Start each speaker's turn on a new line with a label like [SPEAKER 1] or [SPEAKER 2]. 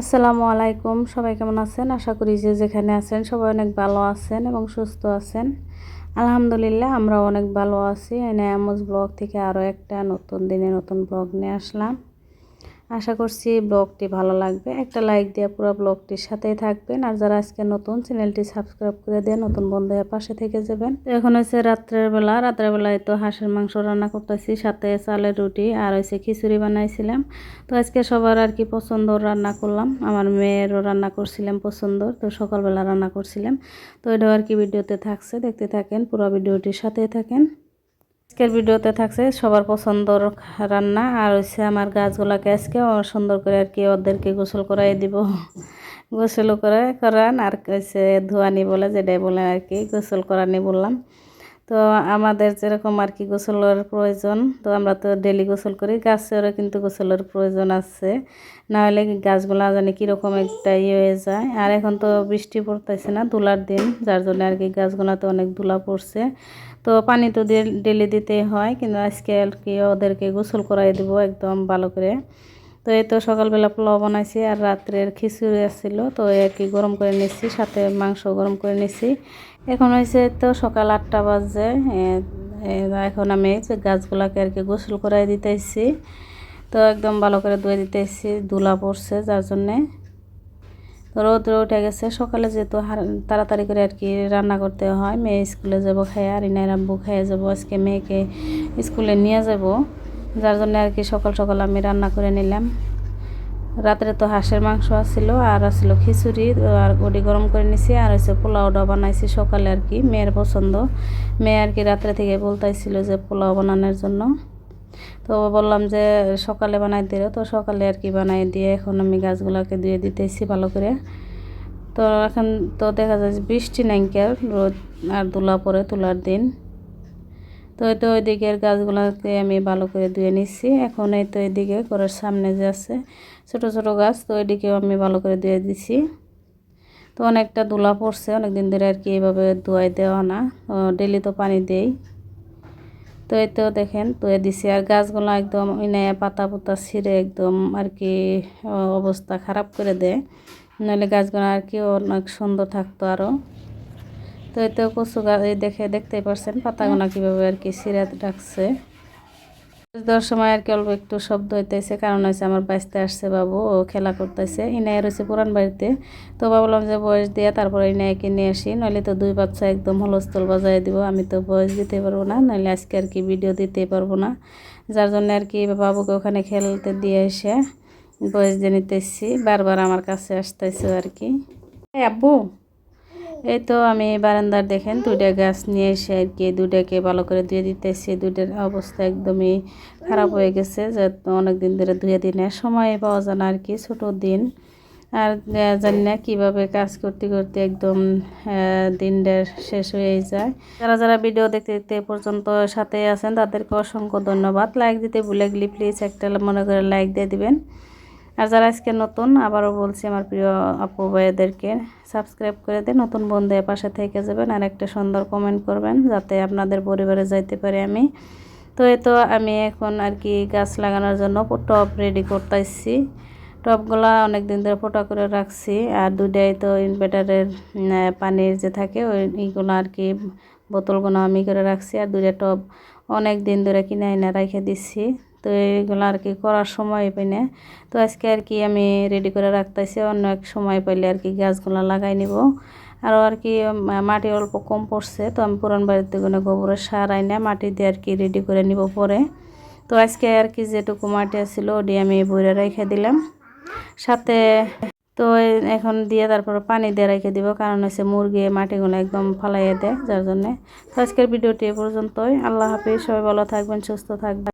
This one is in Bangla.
[SPEAKER 1] আসসালামু আলাইকুম। সবাই কেমন আছেন? আশা করি যে যেখানে আছেন সবাই অনেক ভালো আছেন এবং সুস্থ আছেন। আলহামদুলিল্লাহ আমরা অনেক ভালো আছি। এনে আমজ ব্লগ থেকে আরও একটা নতুন দিনে নতুন ব্লগ নিয়ে আসলাম। আশা করছি ব্লগটি ভালো লাগবে। একটা লাইক দিয়ে পুরো ব্লগটির সাথেই থাকবেন। আর যারা আজকে নতুন, চ্যানেলটি সাবস্ক্রাইব করে দিয়ে নতুন বন্ধুদের পাশে থেকে যাবেন। এখন হচ্ছে রাত্রের বেলা। রাত্রের বেলায় তো হাঁসের মাংস রান্না করতেছি, সাথে চালের রুটি আর হচ্ছে খিচুড়ি বানাইছিলাম। তো আজকে সবার আর কি পছন্দ রান্না করলাম। আমার মেয়েরও রান্না করছিলাম পছন্দ, তো সকালবেলা রান্না করছিলাম। তো এটাও আর কি ভিডিওতে থাকছে। দেখতে থাকেন, পুরো ভিডিওটির সাথেই থাকেন। আজকের ভিডিওতে থাকছে সবার পছন্দর রান্না আর হচ্ছে আমার গাছগুলোকে আজকে সুন্দর করে আর কি ওদেরকে গোসল করাই দিব। গোসল করে করান আর হচ্ছে ধোয়ানি বলে যেটাই বলে আর কি, গোসল করানি বললাম। তো আমাদের যেরকম আর কি গোসলের প্রয়োজন, তো আমরা তো ডেলি গোসল করি, গাছেরও কিন্তু গোসলের প্রয়োজন আছে। নাহলে গাছগুলা জানি কীরকম একটা ইয়ে হয়ে যায়। আর এখন তো বৃষ্টি পড়তেছে না ধুলার দিন, যার জন্য আর কি গাছগুলাতে অনেক ধুলা পড়ছে। তো পানি তো ডেলি দিতে হয়, কিন্তু আজকে আর কি ওদেরকে গোসল করাই দেবো একদম ভালো করে। তো এই তো সকালবেলা পোলাও বানাইছি আর রাত্রের খিচুড়ি আসছিল তো আর কি গরম করে নিচ্ছি সাথে মাংস গরম করে নিচ্ছি এখন হয়েছে তো সকাল আটটা বাজে এখন আমি গাছগুলাকে আর কি গোসল করাই দিতেছি। তো একদম ভালো করে ধুয়ে দিতেছি ধুলা পড়ছে যার জন্যে। তো রোদ উঠে গেছে, সকালে যেহেতু তাড়াতাড়ি করে আর কি রান্না করতে হয়, মেয়ে স্কুলে যাব খাই আর ইনাই রাব্বু খাইয়ে যাব, আজকে মেয়েকে স্কুলে নিয়ে যাব। যার জন্য আর কি সকাল সকাল আমি রান্না করে নিলাম। রাত্রে তো হাঁসের মাংস আসছিল আর আসছিল খিচুড়ি আর গড়ি গরম করে নিছি, আর হচ্ছে পোলাওটা বানাইছি সকালে আর কি, মেয়ের পছন্দ। মেয়ে আর কি রাত্রে থেকে বলতাইছিল যে পোলাও বানানোর জন্য। তো বললাম যে সকালে বানাই দিল, তো সকালে আর কি বানাই দিয়ে এখন আমি গাছগুলোকে দিয়ে দিতেছি ভালো করে। তো এখন তো দেখা যায় বৃষ্টি নাইকের রোদ আর দোলা পরে তোলার দিন। তো তো ওই দিকের গাছগুলোকে আমি ভালো করে ধুয়ে নিচ্ছি এখন এই তো এদিকে ঘরের সামনে যে আছে ছোট ছোট গাছ, তো ওইদিকেও আমি ভালো করে ধুয়ে দিছি। তো অনেকটা দোলা পড়ছে অনেক দিন ধরে আর কি এইভাবে ধোয়াই দেওয়া না। ডেলি তো পানি দেই। তো এই তো দেখেন, ধুয়ে দিছি। আর গাছগুলো একদম ইনে পাতা পুতা ছিঁড়ে একদম আর কি, অবস্থা খারাপ করে দেয়। নাহলে গাছগুলো আর কি অনেক সুন্দর থাকতো আরও তো এতে কচু গাছ দেখে দেখতেই পারছেন পাতাগুলো কীভাবে আর কি ছিঁড়ে রাখছে দেওয়ার সময় আর কি অল্প একটু শব্দ হইতেছে, কারণ হয়েছে আমার বাঁচতে আসছে বাবু, ও খেলা করতেছে। ইনাই রয়েছে পুরান বাড়িতে। তো ভাবলাম যে বয়স দিয়ে তারপরে ইনাইকে নিয়ে আসি, নইলে তো দুই বাচ্চা একদম হলস্থল বাজায় দিব, আমি তো বয়স দিতে পারব না, নইলে আজকে আর কি ভিডিও দিতে পারব না। যার জন্য আর কি বাবুকে ওখানে খেলতে দিয়ে এসে বয়স দিয়ে নিতেছি, বারবার আমার কাছে আসতেছে আর কি। আব্বু এই তো আমি বারান্দার দেখেন, দুইটা গাছ নিয়ে এসে আর কি দুটাকে ভালো করে ধুয়ে দিতেছি। দুইটার অবস্থা একদমই খারাপ হয়ে গেছে, যে অনেক দিন ধরে ধুয়ে দিনে সময় পাওয়া যায় না আর কি, ছোটো দিন। আর জানি না কীভাবে কাজ করতে করতে একদম দিনটা শেষ হয়ে যায়। যারা যারা ভিডিও দেখতে দেখতে পর্যন্ত সাথে আছেন, তাদেরকে অসংখ্য ধন্যবাদ। লাইক দিতে ভুলে গেলে প্লিজ একটা মনে করে লাইক দিয়ে দিবেন। আর যারা আজকে নতুন, আবারও বলছি আমার প্রিয় আপু ভাইয়াদেরকে সাবস্ক্রাইব করে দিয়ে নতুন বন্ধুদের পাশে থেকে যাবেন আর একটা সুন্দর কমেন্ট করবেন যাতে আপনাদের পরিবারে যাইতে পারি আমি। তো এই তো আমি এখন আর কি গাছ লাগানোর জন্য টপ রেডি করতেছি। টবগুলো অনেক দিন ধরে ফোটা করে রাখছি আর দুটাই তো ইনভার্টারের পানির যে থাকে ওই, এইগুলো আর কি বোতলগুলো আমি করে রাখছি আর দুইটা টব অনেক দিন ধরে কিনে এনে রেখে দিচ্ছি তো এইগুলো আর কি করার সময় পাই না। তো আজকে আর কি আমি রেডি করে রাখতেছি, অন্য এক সময় পাইলে আর কি গাছগুলো লাগাই নিব। আরও আর কি মাটি অল্প কম পড়ছে, তো আমি পুরান বাড়িতে কোনো গোবরের সার আইনা, মাটি দিয়ে আর কি রেডি করে নিব পরে। তো আজকে আর কি যেটুকু মাটি ছিল ওটি আমি বইরে রেখে দিলাম। সাথে তো এখন দিয়ে তারপর পানি দিয়ে রেখে দিব, কারণ হচ্ছে মুরগি মাটিগুলো একদম ফালাইয়ে দেয়, যার জন্যে। তো আজকের ভিডিওটি এ পর্যন্তই। আল্লাহ হাফিজ, সবাই ভালো থাকবেন, সুস্থ থাকবেন।